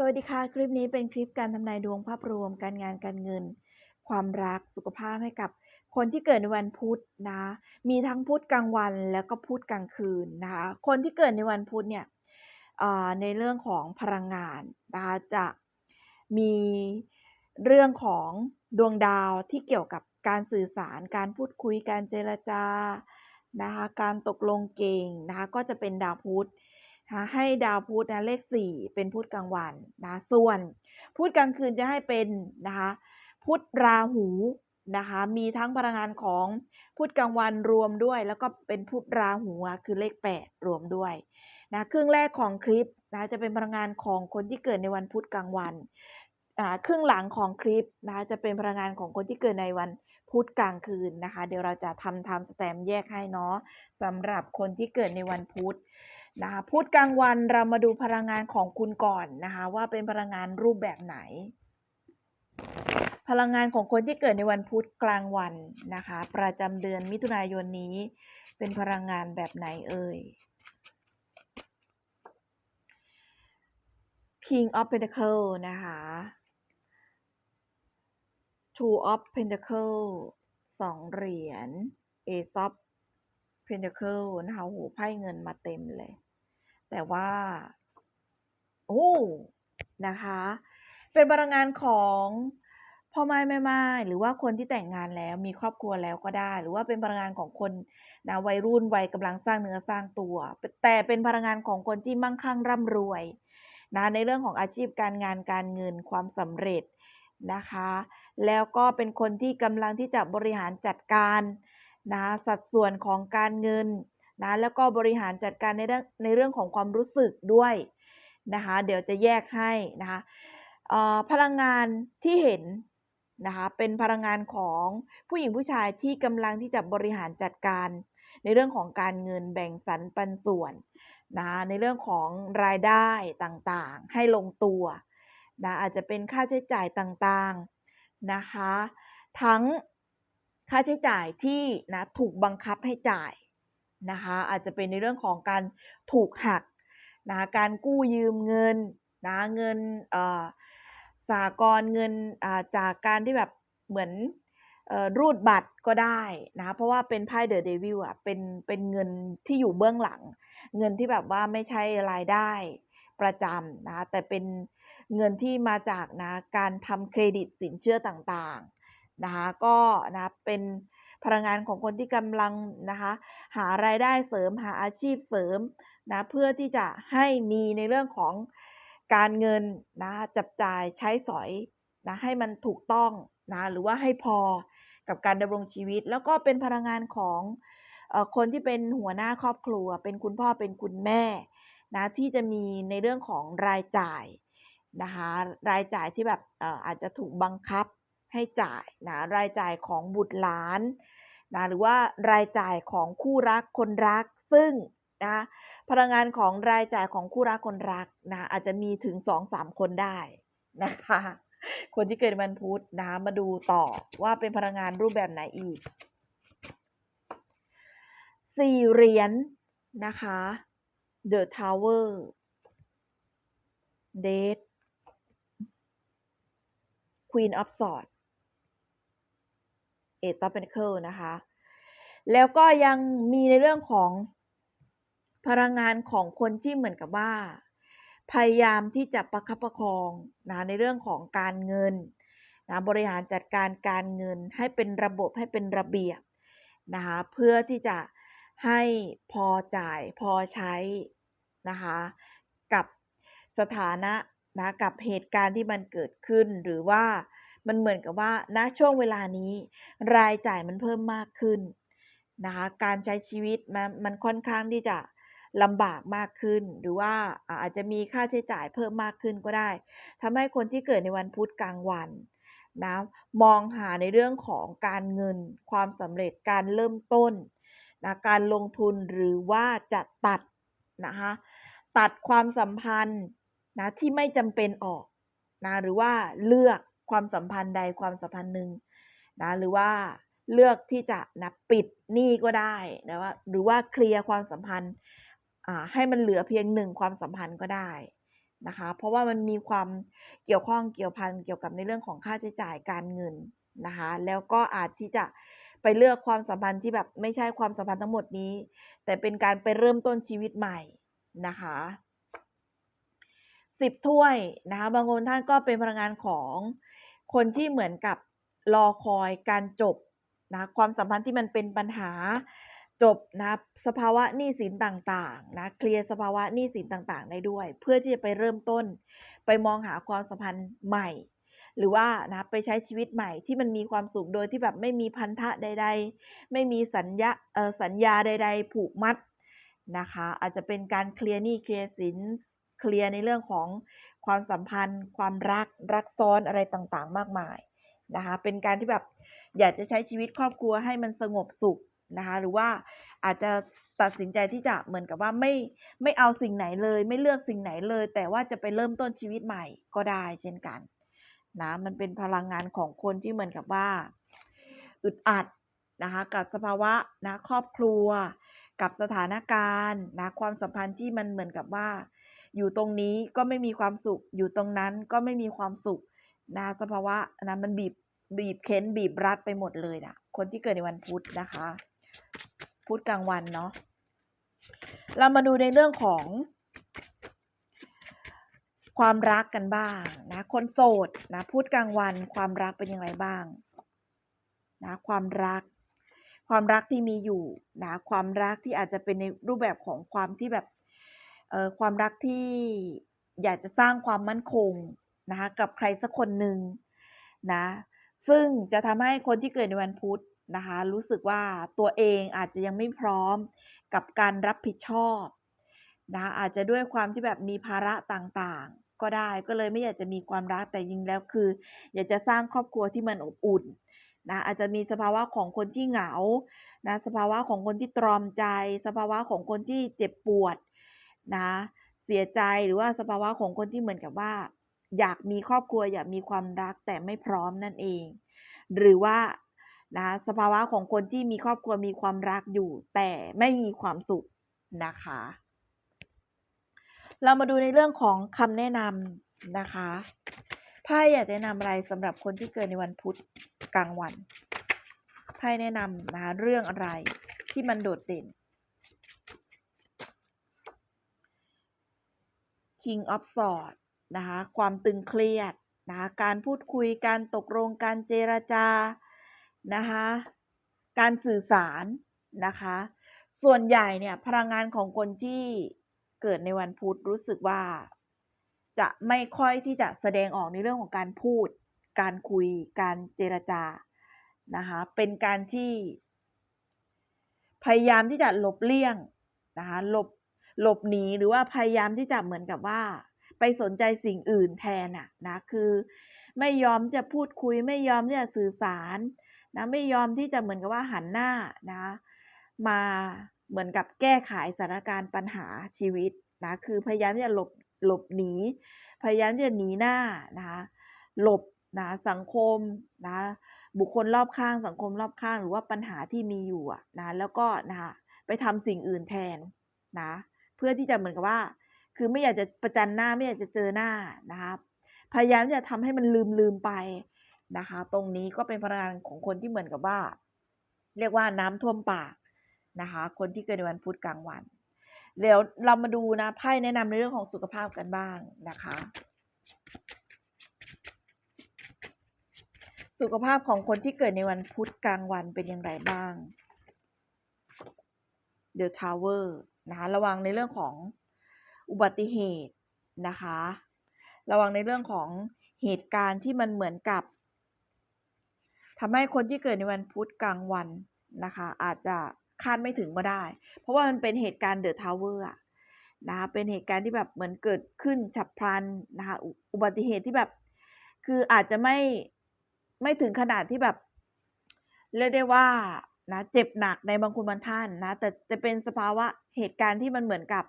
สวัสดีค่ะ คลิปนี้เป็นคลิปการทำนายดวงภาพรวมการงานการเงิน ความรักสุขภาพให้กับคนที่เกิดในวันพุธนะ มีทั้งพุธกลางวันแล้วก็พุธกลางคืนนะคะคนที่เกิดในวันพุธเนี่ยในเรื่องของพลังงานนะคะจะมีเรื่องของดวงดาวที่เกี่ยวกับการสื่อสาร การพูดคุยการเจรจานะคะการตกลงเก่งนะคะก็จะเป็นดาวพุธ นะให้ดาวพุธนะเลข 4 เป็นพุธกลางวันนะส่วนพุธกลางคืนจะให้เป็นนะคะพุธราหูนะคะมีทั้งพลังงานของพุธกลางวันรวมด้วย แล้วก็เป็นพุธราหูคือเลข 8 รวมด้วยนะครึ่งแรกของคลิปนะจะเป็นพลังงานของคนที่เกิดในวันพุธกลางวันอ่าครึ่งหลังของคลิปนะคะจะเป็นพลังงานของคนที่เกิดในวันพุธกลางคืนนะคะ เดี๋ยวเราจะทำไทม์สแตมแยกให้เนาะสำหรับคนที่เกิดในวันพุธ นะคะพุธกลางวันเรามาดูพลังงานของคุณก่อนนะคะว่าเป็นพลังงานรูปแบบไหน พลังงานของคนที่เกิดในวันพุธกลางวันนะคะ ประจำเดือนมิถุนายนนี้ เป็นพลังงานแบบไหนเอ่ย King of Pentacle นะคะ Two of Pentacle สองเหรียญ Ace of Pentacle นะคะโหไพ่เงินมาเต็มเลย แต่ว่า โอ้นะคะ เป็นพลังงานของพ่อไม้แม่ไม้หรือว่าคนที่แต่งงานแล้วมีครอบครัวแล้วก็ได้ หรือว่าเป็นพลังงานของคนนะวัยรุ่นวัยกำลังสร้างเนื้อสร้างตัว แต่เป็นพลังงานของคนที่มั่งคั่งร่ำรวยนะในเรื่องของอาชีพการงานการเงินความสำเร็จนะคะ แล้วก็เป็นคนที่กำลังที่จะบริหารจัดการนะสัดส่วนของการเงิน นะแล้วก็บริหารจัดการในเรื่องในเรื่องของความรู้สึกด้วยนะคะเดี๋ยวจะแยกให้นะคะพลังงานที่เห็นนะคะเป็นพลังงานของผู้หญิงผู้ชายที่กำลังที่จะบริหารจัดการ ในเรื่องของการเงินแบ่งสรรปันส่วนนะในเรื่องของรายได้ต่างๆ ให้ลงตัวนะอาจจะเป็นค่าใช้จ่ายต่างๆนะคะ ทั้งค่าใช้จ่ายที่นะถูกบังคับให้จ่าย นะคะอาจจะเป็นในเรื่องของการถูกหักนะการกู้ยืมเงินนะเงินเอ่อสากลเงินาจากการที่แบบเหมือนอรูดบัตรก็ได้นะเพราะว่าเป็นไพ่เดอะเดวิลอะเป็นเป็นเงินที่อยู่เบื้องหลัง เงินที่แบบว่าไม่ใช่รายได้ประจำนะแต่เป็นเงินที่มาจากนะการทำเครดิตสินเชื่อต่างๆนะคะก็นะเป็น พลังงานของคนที่กำลังนะคะหารายได้เสริมหาอาชีพเสริมนะเพื่อที่จะให้มีในเรื่องของการเงินนะจับจ่ายใช้สอยนะให้มันถูกต้องนะหรือว่าให้พอกับการดำรงชีวิต แล้วก็เป็นพลังงานของเอ่อคนที่เป็นหัวหน้าครอบครัว เป็นคุณพ่อเป็นคุณแม่นะที่จะมีในเรื่องของรายจ่ายนะคะรายจ่ายที่แบบเอ่ออาจจะถูกบังคับ ให้จ่ายนะรายจ่ายของบุตรหลานนะหรือว่ารายจ่ายของคู่รักคนรักซึ่งนะพลังงานของรายจ่ายของคู่รักคนรักนะอาจจะมีถึงสองสามคนได้นะคะคนที่เกิดวันพุธนะมาดูต่อว่าเป็นพลังงานรูปแบบไหนอีกสี่เหรียญนะคะ The Tower Date Queen of Swords Ace of Pentacles นะคะ แล้วก็ยังมีในเรื่องของพลังงานของคนที่เหมือนกับว่า พยายามที่จะประคับประคองนะในเรื่องของการเงินนะบริหารจัดการการเงินให้เป็นระบบให้เป็นระเบียบนะคะเพื่อที่จะให้พอจ่ายพอใช้นะคะกับสถานะนะกับเหตุการณ์ที่มันเกิดขึ้นหรือว่า มันเหมือนกับว่าณช่วงเวลานี้ รายจ่ายมันเพิ่มมากขึ้นนะคะการใช้ชีวิตมันมันค่อนข้างที่จะลำบากมากขึ้น หรือว่าอ่าอาจจะมีค่าใช้จ่ายเพิ่มมากขึ้นก็ได้ทำให้คนที่เกิดในวันพุธกลางวันนะมองหาในเรื่องของการเงิน ความสำเร็จการเริ่มต้นนะการลงทุนหรือว่าจะตัดนะคะตัดความสัมพันธ์นะที่ไม่จำเป็นออกนะหรือว่าเลือก ความสัมพันธ์ใดความสัมพันธ์หนึ่งนะหรือว่าเลือกที่จะนะปิดหนี้ก็ได้นะว่าหรือว่าเคลียร์ความสัมพันธ์อ่าให้มันเหลือเพียงหนึ่งความสัมพันธ์ก็ได้นะคะเพราะว่ามันมีความเกี่ยวข้องเกี่ยวพันเกี่ยวกับในเรื่องของค่าใช้จ่ายการเงินนะคะแล้วก็อาจที่จะไปเลือกความสัมพันธ์ที่แบบไม่ใช่ความสัมพันธ์ทั้งหมดนี้ แต่เป็นการไปเริ่มต้นชีวิตใหม่นะคะสิบถ้วยนะคะบางคนท่านก็เป็นพลังงานของ คนที่เหมือนกับรอคอยการจบนะความสัมพันธ์ที่มันเป็นปัญหาจบนะสภาวะหนี้สินต่างๆนะเคลียร์สภาวะหนี้สินต่างๆ ได้ด้วย เพื่อที่จะไปเริ่มต้น ไปมองหาความสัมพันธ์ใหม่ หรือว่านะไปใช้ชีวิตใหม่ที่มันมีความสุขโดยที่แบบไม่มีพันธะใด ๆ ไม่มีสัญญาเออสัญญาใด ๆ ผูกมัดนะคะ อาจจะเป็นการเคลียร์หนี้เคลียร์สินเคลียร์ในเรื่องของ ความสัมพันธ์ ความรักรักซ้อนอะไรต่างๆ มากมายนะคะ เป็นการที่แบบอยากจะใช้ชีวิตครอบครัวให้มันสงบสุขนะคะ หรือว่าอาจจะตัดสินใจที่จะเหมือนกับว่าไม่ไม่เอาสิ่งไหนเลย ไม่เลือกสิ่งไหนเลย แต่ว่าจะไปเริ่มต้นชีวิตใหม่ก็ได้เช่นกันนะมันเป็นพลังงานของคนที่เหมือนกับว่าอึดอัดนะคะกับสภาวะนะครอบครัว กับสถานการณ์นะความสัมพันธ์ที่มันเหมือนกับว่า อยู่ตรงนี้ก็ไม่มีความสุข อยู่ตรงนั้นก็ไม่มีความสุขนะสภาวะนะมันบีบบีบเค้นบีบรัดไปหมดเลยนะคนที่เกิดในวันพุธนะคะ พุธกลางวันเนาะเรามาดูในเรื่องของ ความรักกันบ้างนะคนโสดนะพุธกลางวันความรักเป็นยังไงบ้างนะความรัก ความรักที่มีอยู่นะความรักที่อาจจะเป็นในรูปแบบของความที่แบบ ความรักที่อยากจะสร้างความมั่นคงนะคะกับใครสักคนหนึ่งนะซึ่งจะทำให้คนที่เกิดในวันพุธนะคะรู้สึกว่าตัวเองอาจจะยังไม่พร้อมกับการรับผิดชอบนะอาจจะด้วยความที่แบบมีภาระต่างๆ ก็ได้ก็เลยไม่อยากจะมีความรักแต่จริงแล้วคือ อยากจะสร้างครอบครัวที่มันอบอุ่นนะอาจจะมีสภาวะของคนที่เหงานะสภาวะของคนที่ตรอมใจ สภาวะของคนที่เจ็บปวด นะเสียใจหรือว่าสภาวะของคนที่เหมือนกับว่า อยากมีครอบครัวอยากมีความรักแต่ไม่พร้อมนั่นเอง หรือว่านะสภาวะของคนที่มีครอบครัวมีความรักอยู่แต่ไม่มีความสุขนะคะ เรามาดูในเรื่องของคำแนะนำนะคะไพ่อยากแนะนำอะไรสำหรับคนที่เกิดในวันพุธกลางวันไพ่แนะนำนะคะเรื่องอะไรที่มันโดดเด่น King of Swords นะคะความตึงเครียดนะคะการพูดคุยการตกลงการเจรจานะคะการสื่อสารนะคะส่วนใหญ่เนี่ยพลังงานของคนที่เกิดในวันพุธรู้สึกว่า จะไม่ค่อยที่จะแสดงออกในเรื่องของการพูด การคุย การเจรจานะคะเป็นการที่ พยายามที่จะหลบเลี่ยงนะคะหลบ หลบหนีหรือว่าพยายามที่จะเหมือนกับว่า ไปสนใจสิ่งอื่นแทนอะนะคือ ไม่ยอมจะพูดคุย ไม่ยอมที่จะสื่อสารนะไม่ยอมที่จะเหมือนกับว่าหันหน้านะมาเหมือนกับแก้ไขสถานการณ์ปัญหาชีวิตนะคือพยายามที่จะหลบหลบหนีพยายามที่จะหนีหน้านะคะหลบนะสังคมนะบุคคลรอบข้างสังคมรอบข้างหรือว่าปัญหาที่มีอยู่อะนะแล้วก็นะคะไปทำสิ่งอื่นแทนนะ เพื่อที่จะเหมือนกับว่า คือไม่อยากจะประจันหน้าไม่อยากจะเจอหน้านะคะพยายามจะทำให้มันลืมลืมไปนะคะ ตรงนี้ก็เป็นพลังงานของคนที่เหมือนกับว่า เรียกว่าน้ำท่วมปากนะคะ คนที่เกิดในวันพุธกลางวันเดี๋ยวเรามาดูนะไพ่แนะนำในเรื่องของสุขภาพกันบ้างนะคะ สุขภาพของคนที่เกิดในวันพุธกลางวันเป็นอย่างไรบ้าง The Tower นะคะระวังในเรื่องของอุบัติเหตุนะคะ ระวังในเรื่องของเหตุการณ์ที่มันเหมือนกับทำให้คนที่เกิดในวันพุธกลางวันนะคะ อาจจะคาดไม่ถึงก็ได้ เพราะว่ามันเป็นเหตุการณ์เดอะทาวเวอร์นะคะเป็นเหตุการณ์ที่แบบเหมือนเกิดขึ้นฉับพลันนะคะอุบัติเหตุที่แบบ คืออาจจะไม่ไม่ถึงขนาดที่แบบเรียกได้ว่า นะเจ็บหนักในบางคนบางท่านนะแต่จะเป็นสภาวะเหตุการณ์ที่มันเหมือนกับ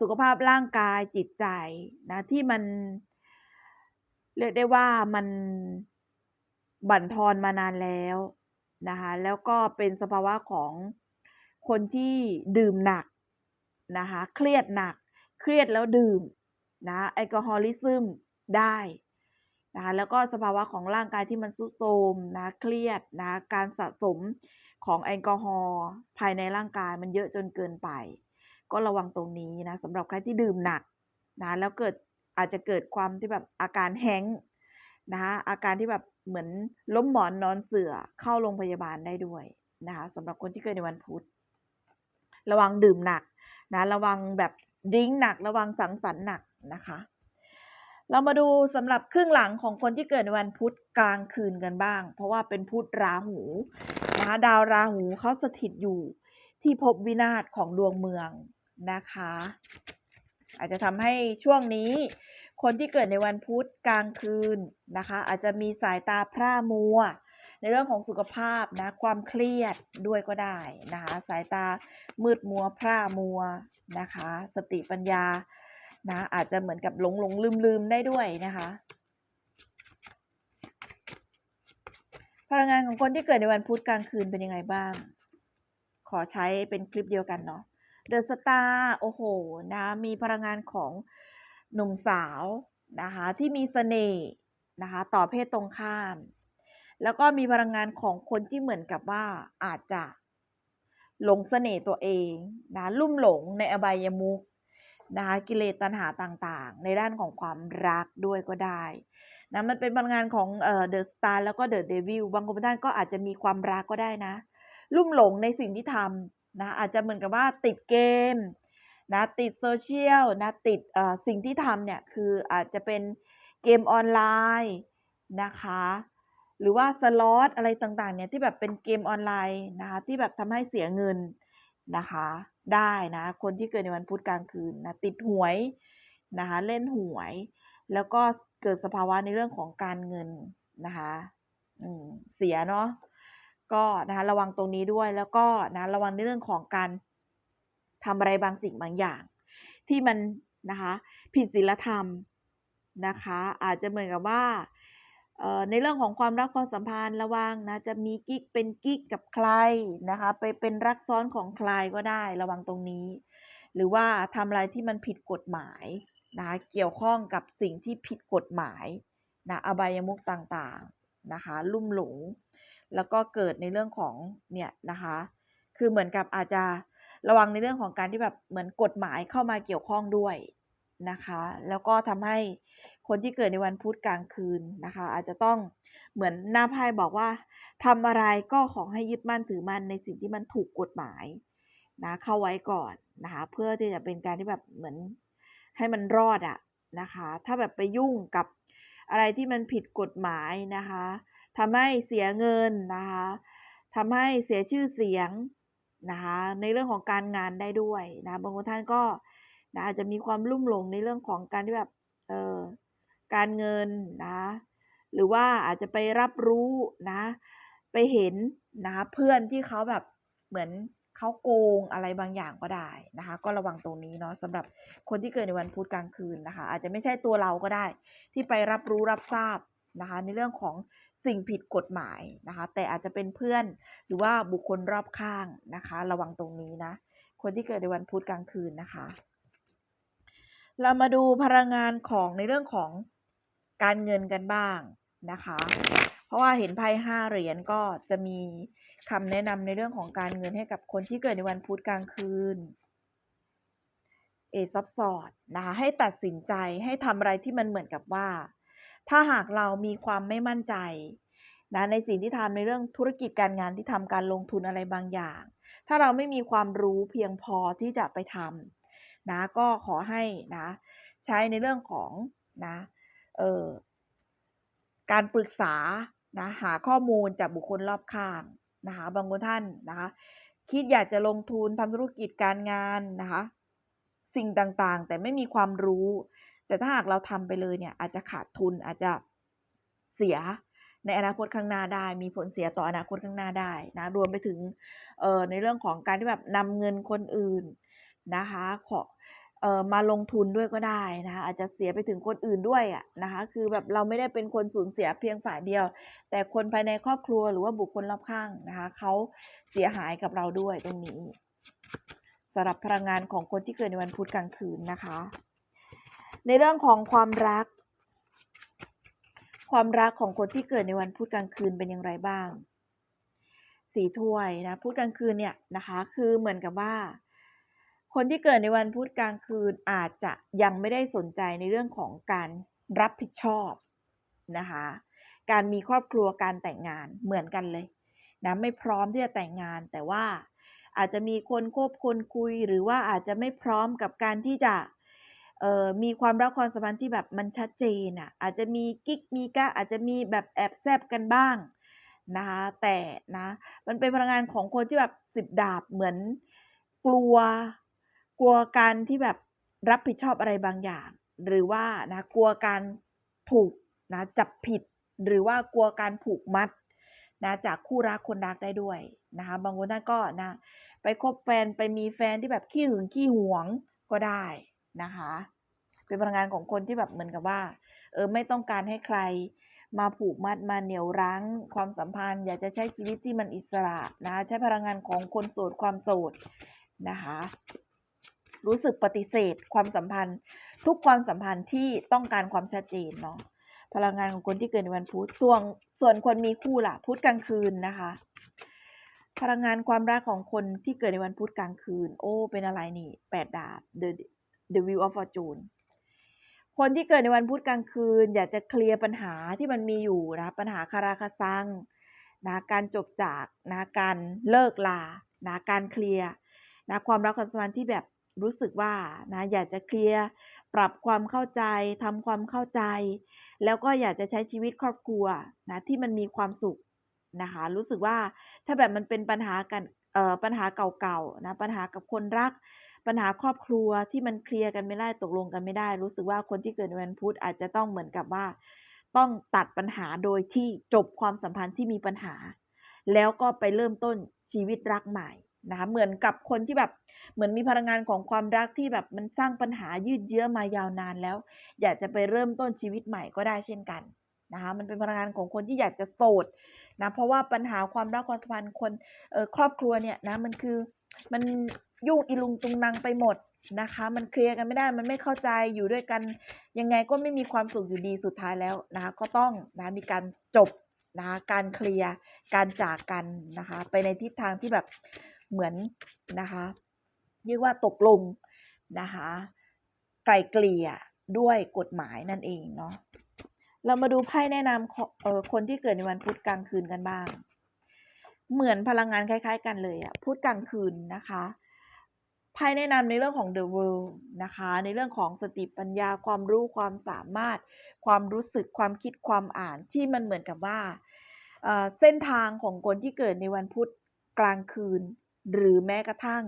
สุขภาพร่างกายจิตใจนะที่มันเรียกได้ว่ามันบั่นทอนมานานแล้วนะคะแล้วก็เป็นสภาวะของคนที่ดื่มหนักนะคะเครียดหนัก เครียดแล้วดื่มนะแอลกอฮอลิซึมได้ นะคะแล้วก็สภาวะของร่างกายที่มันทรุดโทมนะเครียดนะการสะสมของแอลกอฮอล์ภายในร่างกายมันเยอะจนเกินไป ก็ระวังตรงนี้นะสำหรับใครที่ดื่มหนักนะแล้วเกิดอาจจะเกิดความที่แบบอาการแห้งนะคะอาการที่แบบเหมือนล้มหมอนนอนเสื่อเข้าโรงพยาบาลได้ด้วยนะคะสำหรับคนที่เกิดในวันพุธ ระวังดื่มหนักนะระวังแบบดิ้งหนัก ระวังสังสรรค์หนักนะคะ เรามาดูสำหรับครึ่งหลังของคนที่เกิดในวันพุธกลางคืนกันบ้าง เพราะว่าเป็นพุธราหูนะคะดาวราหูเขาสถิตอยู่ที่ภพวินาศของดวงเมืองนะคะ อาจจะทำให้ช่วงนี้ คนที่เกิดในวันพุธกลางคืนนะคะ อาจจะมีสายตาพร่ามัว ในเรื่องของสุขภาพนะความเครียดด้วยก็ได้นะคะ สายตามืดมัวพร่ามัวนะคะ สติปัญญา นะอาจจะเหมือนกับหลงหลงลืมลืมได้ด้วยนะคะ พลังงานของคนที่เกิดในวันพุธกลางคืนเป็นยังไงบ้าง ขอใช้เป็นคลิปเดียวกันเนาะเดอะสตาร์โอ้โหนะมีพลังงานของหนุ่มสาวนะคะที่มีเสน่ห์นะคะต่อเพศตรงข้าม แล้วก็มีพลังงานของคนที่เหมือนกับว่าอาจจะหลงเสน่ห์ตัวเองนะลุ่มหลงในอบายมุข นะคะกิเลสตัณหาต่างๆ ในด้านของความรักด้วยก็ได้นะมันเป็นพลังานของเอ่อเดอะสตาร์แล้วก็เดอะเดวิลบางคนท่านก็อาจจะมีความรักก็ได้นะ ลุ่มหลงในสิ่งที่ทำนะอาจจะเหมือนกับว่าติดเกมนะติดโซเชียลนะติดเอ่อสิ่งที่ทำเนี่ยคืออาจจะเป็นเกมออนไลน์นะคะหรือว่าสล็อตอะไรต่างๆเนี่ยที่แบบเป็นเกมออนไลน์นะคะที่แบบทำให้เสียเงินนะคะ ได้นะ คนที่เกิดในวันพุธกลางคืนนะติดหวยนะคะเล่นหวย แล้วก็เกิดสภาวะในเรื่องของการเงินนะคะอืมเสียเนาะก็นะคะระวังตรงนี้ด้วยแล้วก็นะระวังในเรื่องของการทำอะไรบางสิ่งบางอย่าง ที่มันนะคะผิดศีลธรรมนะคะ อาจจะเหมือนกับว่า ในเรื่องของความรักความสัมพันธ์ระวังนะจะมีกิ๊กเป็นกิ๊กกับใครนะคะ ไปเป็นรักซ้อนของใครก็ได้ระวังตรงนี้ หรือว่าทำอะไรที่มันผิดกฎหมายนะคะเกี่ยวข้องกับสิ่งที่ผิดกฎหมายนะอบายมุขต่างๆนะคะ ลุ่มหลงแล้วก็เกิดในเรื่องของเนี่ยนะคะ คือเหมือนกับอาจจะระวังในเรื่องของการที่แบบเหมือนกฎหมายเข้ามาเกี่ยวข้องด้วย นะคะ แล้วก็ทำให้คนที่เกิดในวันพุธกลางคืนนะคะ อาจจะต้องเหมือนหน้าไพ่บอกว่าทำอะไรก็ขอให้ยึดมั่นถือมั่นในสิ่งที่มันถูกกฎหมายนะเข้าไว้ก่อนนะคะเพื่อที่จะเป็นการที่แบบเหมือนให้มันรอดอะนะคะ ถ้าแบบไปยุ่งกับอะไรที่มันผิดกฎหมายนะคะทำให้เสียเงินนะคะทำให้เสียชื่อเสียงนะคะในเรื่องของการงานได้ด้วยนะบางคนท่านก็ นะอาจจะมีความลุ่มหลงในเรื่องของการที่แบบเออการเงินนะหรือว่าอาจจะไปรับรู้นะ ไปเห็นนะคะเพื่อนที่เขาแบบเหมือนเขาโกงอะไรบางอย่างก็ได้นะคะ ก็ระวังตรงนี้เนาะสำหรับคนที่เกิดในวันพุธกลางคืนนะคะ อาจจะไม่ใช่ตัวเราก็ได้ ที่ไปรับรู้รับทราบนะคะ ในเรื่องของสิ่งผิดกฎหมายนะคะ แต่อาจจะเป็นเพื่อนหรือว่าบุคคลรอบข้างนะคะ ระวังตรงนี้นะ คนที่เกิดในวันพุธกลางคืนนะคะ เรามาดูพลังงานของในเรื่องของการเงินกันบ้างนะคะ เพราะว่าเห็นไพ่ห้าเหรียญก็จะมีคำแนะนำในเรื่องของการเงินให้กับคนที่เกิดในวันพุธกลางคืนเอซับสอดนะคะให้ตัดสินใจให้ทำอะไรที่มันเหมือนกับว่า ถ้าหากเรามีความไม่มั่นใจนะในสิ่งที่ทำในเรื่องธุรกิจการงานที่ทำการลงทุนอะไรบางอย่าง ถ้าเราไม่มีความรู้เพียงพอที่จะไปทำ นะก็ขอให้นะใช้ในเรื่องของนะเอ่อการปรึกษานะหาข้อมูลจากบุคคลรอบข้างนะคะบางคนท่านนะคะคิดอยากจะลงทุนทำธุรกิจการงานนะคะสิ่งต่างๆ แต่ไม่มีความรู้ แต่ถ้าหากเราทำไปเลยเนี่ยอาจจะขาดทุนอาจจะเสียในอนาคตข้างหน้าได้ มีผลเสียต่ออนาคตข้างหน้าได้นะรวมไปถึงเอ่อในเรื่องของการที่แบบนำเงินคนอื่น นะคะ ขอเอ่อมาลงทุนด้วยก็ได้นะคะอาจจะเสียไปถึงคนอื่นด้วยอะนะคะ คือแบบเราไม่ได้เป็นคนสูญเสียเพียงฝ่ายเดียว แต่คนภายในครอบครัวหรือว่าบุคคลรอบข้างนะคะเขาเสียหายกับเราด้วยตรงนี้สำหรับพลังงานของคนที่เกิดในวันพุธกลางคืนนะคะ ในเรื่องของความรัก ความรักของคนที่เกิดในวันพุธกลางคืนเป็นอย่างไรบ้าง สีถ้วยนะพุธกลางคืนเนี่ยนะคะ คือเหมือนกับว่า คนที่เกิดในวันพุธกลางคืนอาจจะยังไม่ได้สนใจในเรื่องของการรับผิดชอบนะคะ การมีครอบครัวการแต่งงานเหมือนกันเลยนะไม่พร้อมที่จะแต่งงาน แต่ว่าอาจจะมีคนควบคนคุย หรือว่าอาจจะไม่พร้อมกับการที่จะมีความรักความสัมพันธ์ที่แบบมันชัดเจนอะอาจจะมีกิ๊กมีก้าอาจจะมีแบบแอบแซบกันบ้างนะคะแต่นะมันเป็นพลังงานของคนที่แบบสิบดาบเหมือนกลัว กลัวการที่แบบรับผิดชอบอะไรบางอย่าง หรือว่านะกลัวการถูกนะจับผิด หรือว่ากลัวการผูกมัดนะจากคู่รักคนรักได้ด้วยนะคะบางคนท่านก็นะไปคบแฟนไปมีแฟนที่แบบขี้หึงขี้หวงก็ได้นะคะ เป็นพลังงานของคนที่แบบเหมือนกับว่าเออไม่ต้องการให้ใครมาผูกมัดมาเหนี่ยวรั้ง ความสัมพันธ์ อยากจะใช้ชีวิตที่มันอิสระนะ ใช้พลังงานของคนโสดความโสดนะคะ รู้สึกปฏิเสธ ความสัมพันธ์ ทุกความสัมพันธ์ที่ต้องการความชัดเจนเนาะพลังงานของคนที่เกิดในวันพุธส่วนส่วนคนมีคู่ล่ะพุธกลางคืนนะคะ พลังงานความรักของคนที่เกิดในวันพุธกลางคืน โอ้ เป็นอะไรนี่แปดดาบ the the wheel of fortune คนที่เกิดในวันพุธกลางคืน อยากจะเคลียร์ปัญหาที่มันมีอยู่นะปัญหาคาราคาซังนะการจบจากนะการเลิกลานะการเคลียร์นะความรักความสัมพันธ์ที่แบบ รู้สึกว่านะอยากจะเคลียร์ปรับความเข้าใจทำความเข้าใจ แล้วก็อยากจะใช้ชีวิตครอบครัวนะที่มันมีความสุขนะคะ รู้สึกว่าถ้าแบบมันเป็นปัญหากันเอ่อปัญหาเก่าๆนะปัญหากับคนรัก ปัญหาครอบครัวที่มันเคลียร์กันไม่ได้ตกลงกันไม่ได้ รู้สึกว่าคนที่เกิดในวันพุธอาจจะต้องเหมือนกับว่า ต้องตัดปัญหาโดยที่จบความสัมพันธ์ที่มีปัญหา แล้วก็ไปเริ่มต้นชีวิตรักใหม่ นะคะเหมือนกับคนที่แบบเหมือนมีพลังงานของความรักที่แบบมันสร้างปัญหายืดเยื้อมายาวนานแล้ว อยากจะไปเริ่มต้นชีวิตใหม่ก็ได้เช่นกันนะคะมันเป็นพลังงานของคนที่อยากจะโสดนะเพราะว่าปัญหาความรักความสัมพันธ์คนครอบครัวเนี่ยนะมันคือมันยุ่งอีลุงตุงนางไปหมดนะคะมันเคลียร์กันไม่ได้มันไม่เข้าใจอยู่ด้วยกัน ยังไงก็ไม่มีความสุขอยู่ดีสุดท้ายแล้วนะคะก็ต้องนะมีการจบนะคะการเคลียร์การจากกันนะคะไปในทิศทางที่แบบ เหมือนนะคะเรียกว่าตกลงนะคะไกลเกลี่ยด้วยกฎหมายนั่นเองเนาะเรามาดูไพ่แนะนำของคนที่เกิดในวันพุธกลางคืนกันบ้าง เหมือนพลังงานคล้าย ๆ กันเลยอะพุธกลางคืนนะคะไพ่แนะนำในเรื่องของ the world นะคะ ในเรื่องของสติปัญญาความรู้ความสามารถ ความรู้สึกความคิดความอ่านที่มันเหมือนกับว่าเส้นทางของคนที่เกิดในวันพุธกลางคืน หรือแม้กระทั่ง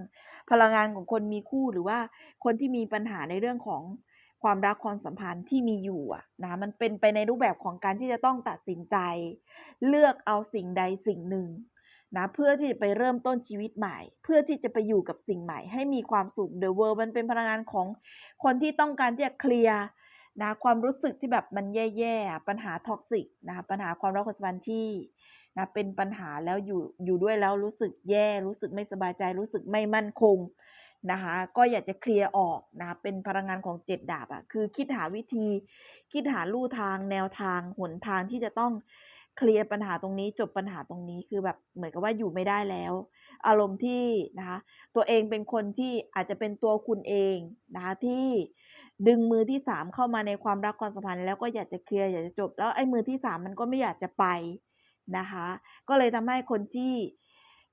พลังงานของคนมีคู่หรือว่าคนที่มีปัญหาในเรื่องของความรักความสัมพันธ์ที่มีอยู่อะนะมันเป็นไปในรูปแบบของการที่จะต้องตัดสินใจ เลือกเอาสิ่งใดสิ่งหนึ่งนะเพื่อที่จะไปเริ่มต้นชีวิตใหม่ เพื่อที่จะไปอยู่กับสิ่งใหม่ ให้มีความสุข The World มันเป็นพลังงานของคนที่ต้องการที่จะเคลียร์นะความรู้สึกที่แบบมันแย่ๆปัญหาท็อกซิกนะคะปัญหาความรักความสัมพันธ์ที่ นะเป็นปัญหาแล้วอยู่อยู่ด้วยแล้วรู้สึกแย่รู้สึกไม่สบายใจ รู้สึกไม่มั่นคงนะคะก็อยากจะเคลียร์ออกนะเป็นพลังงานของเจ็ดดาบอะคือคิดหาวิธี คิดหาลู่ทางแนวทางหนทางที่จะต้องเคลียร์ปัญหาตรงนี้จบปัญหาตรงนี้คือแบบเหมือนกับว่าอยู่ไม่ได้แล้ว อารมณ์ที่นะคะตัวเองเป็นคนที่อาจจะเป็นตัวคุณเองนะคะที่ดึงมือที่สามเข้ามาในความรักความสัมพันธ์แล้วก็อยากจะเคลียร์อยากจะจบ แล้วไอ้มือที่สามมันก็ไม่อยากจะไป นะคะ ก็เลยทำให้คนที่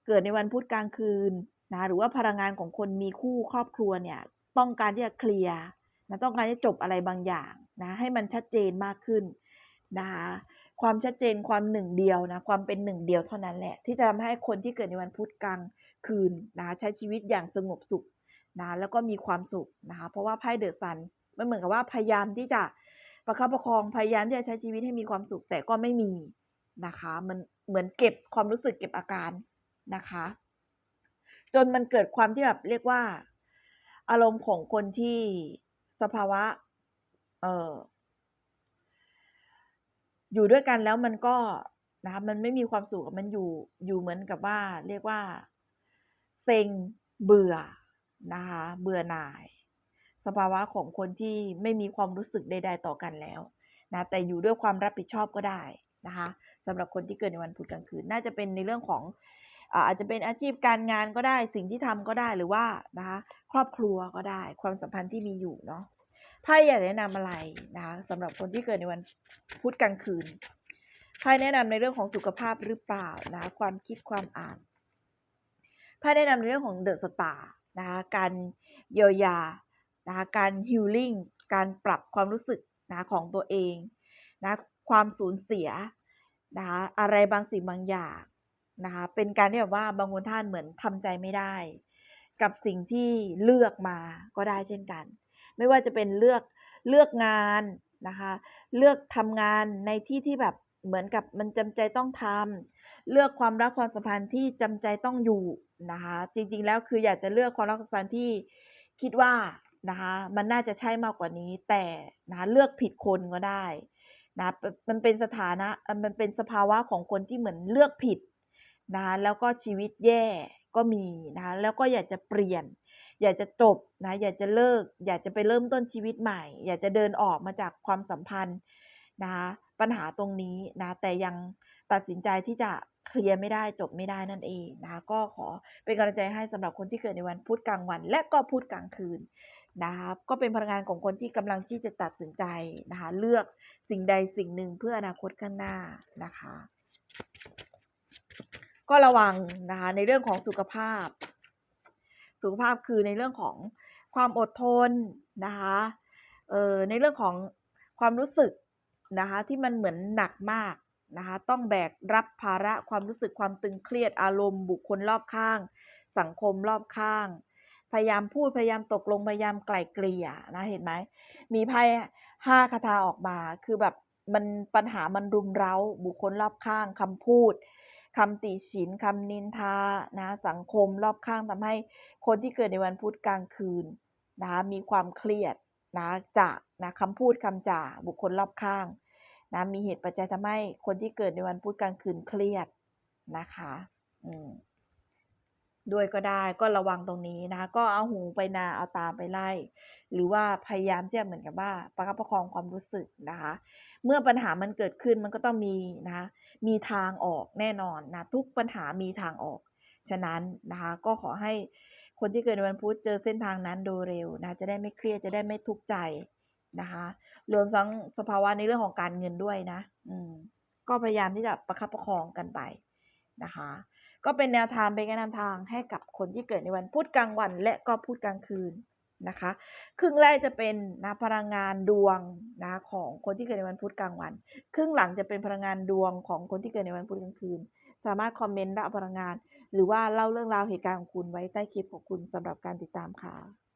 เกิดในวันพุธกลางคืนนะหรือว่าพลังงานของคนมีคู่ครอบครัวเนี่ยต้องการที่จะเคลียร์นะต้องการที่จะจบอะไรบางอย่างนะให้มันชัดเจนมากขึ้นนะคะความชัดเจนความหนึ่งเดียวนะความเป็นหนึ่งเดียวเท่านั้นแหละ ที่จะทำให้คนที่เกิดในวันพุธกลางคืนนะใช้ชีวิตอย่างสงบสุขนะแล้วก็มีความสุขนะคะเพราะว่าไพ่เดอะซันมันเหมือนกับว่าพยายามที่จะประคับประคองพยายามที่จะใช้ชีวิตให้มีความสุขแต่ก็ไม่มี นะคะ มันเหมือนเก็บความรู้สึกเก็บอาการนะคะ จนมันเกิดความที่แบบเรียกว่า อารมณ์ของคนที่สภาวะ เอออยู่ด้วยกันแล้วมันก็นะคะมันไม่มีความสุขมันอยู่อยู่เหมือนกับว่า เรียกว่าเซ็งเบื่อนะคะเบื่อหน่าย สภาวะของคนที่ไม่มีความรู้สึกใด ๆ ต่อกันแล้วนะแต่อยู่ด้วยความรับผิดชอบก็ได้นะคะ สำหรับคนที่เกิดในวันพุธกลางคืน น่าจะเป็นในเรื่องของอาจจะเป็นอาชีพการงานก็ได้ สิ่งที่ทำก็ได้หรือว่านะคะครอบครัวก็ได้ ความสัมพันธ์ที่มีอยู่เนาะไพ่อยากแนะนำอะไรนะคะสำหรับคนที่เกิดในวันพุธกลางคืนไพ่แนะนำในเรื่องของสุขภาพหรือเปล่านะคะความคิดความอ่านไพ่แนะนำในเรื่องของเดอะสตาร์นะคะการเยียวยานะคะการฮิลลิ่งการปรับความรู้สึกนะของตัวเองนะความสูญเสีย นะคะอะไรบางสิ่งบางอย่างนะคะเป็นการที่แบบว่าบางคนท่านเหมือนทำใจไม่ได้ กับสิ่งที่เลือกมาก็ได้เช่นกัน ไม่ว่าจะเป็นเลือกเลือกงานนะคะเลือกทำงานในที่ที่แบบเหมือนกับมันจำใจต้องทำเลือกความรักความสัมพันธ์ที่จำใจต้องอยู่นะคะจริงๆแล้วคืออยากจะเลือกความรักความสัมพันธ์ที่คิดว่านะคะมันน่าจะใช่มากกว่านี้แต่นะคะเลือกผิดคนก็ได้ นะมันเป็นสถานะมันเป็นสภาวะของคนที่เหมือนเลือกผิดนะแล้วก็ชีวิตแย่ก็มีนะแล้วก็อยากจะเปลี่ยน อยากจะจบนะอยากจะเลิก อยากจะไปเริ่มต้นชีวิตใหม่ อยากจะเดินออกมาจากความสัมพันธ์นะปัญหาตรงนี้นะแต่ยังตัดสินใจที่จะเคลียร์ไม่ได้จบไม่ได้นั่นเองนะก็ขอเป็นกำลังใจให้สำหรับคนที่เกิดในวันพุธกลางวัน และก็พุธกลางคืน นะคะก็เป็นพลังงานของคนที่กำลังที่จะตัดสินใจนะคะ เลือกสิ่งใดสิ่งหนึ่งเพื่ออนาคตข้างหน้านะคะ ก็ระวังนะคะในเรื่องของสุขภาพ สุขภาพคือในเรื่องของความอดทนนะคะเอ่อในเรื่องของความรู้สึกนะคะ ที่มันเหมือนหนักมากนะคะ ต้องแบกรับภาระความรู้สึกความตึงเครียดอารมณ์บุคคลรอบข้าง สังคมรอบข้าง พยายามพูดพยายามตกลงพยายามไกล่เกลี่ยนะเห็นไหมมีไพ่ห้าคาถาออกมา คือแบบมันปัญหามันรุมเร้า บุคคลรอบข้างคำพูดคำติฉินคำนินทานะสังคมรอบข้างทำให้คนที่เกิดในวันพุธกลางคืนนะมีความเครียดนะจากนะคำพูดคำจ่าบุคคลรอบข้างนะมีเหตุปัจจัยทำให้คนที่เกิดในวันพุธกลางคืนเครียดนะคะ อืม ด้วยก็ได้ก็ระวังตรงนี้นะคะ ก็เอาหูไปนาเอาตาไปไล่ หรือว่าพยายามที่จะเหมือนกับว่าประคับประคองความรู้สึกนะคะ เมื่อปัญหามันเกิดขึ้นมันก็ต้องมีนะคะมีทางออกแน่นอนนะทุกปัญหามีทางออก ฉะนั้นนะคะก็ขอให้คนที่เกิดในวันพุธเจอเส้นทางนั้นโดยเร็วนะจะได้ไม่เครียดจะได้ไม่ทุกข์ใจนะคะรวมทั้งสภาวะในเรื่องของการเงินด้วยนะ อืมก็พยายามที่จะประคับประคองกันไปนะคะ ก็เป็นแนวทางเป็นการนำทางให้กับคนที่เกิดในวันพุธกลางวัน และก็พุธกลางคืนนะคะ ครึ่งแรกจะเป็นนะพลังงานดวงนะของคนที่เกิดในวันพุธกลางวัน ครึ่งหลังจะเป็นพลังงานดวงของคนที่เกิดในวันพุธกลางคืน สามารถคอมเมนต์รับพลังงาน หรือว่าเล่าเรื่องราวเหตุการณ์ของคุณไว้ใต้คลิปของคุณสำหรับการติดตามค่ะ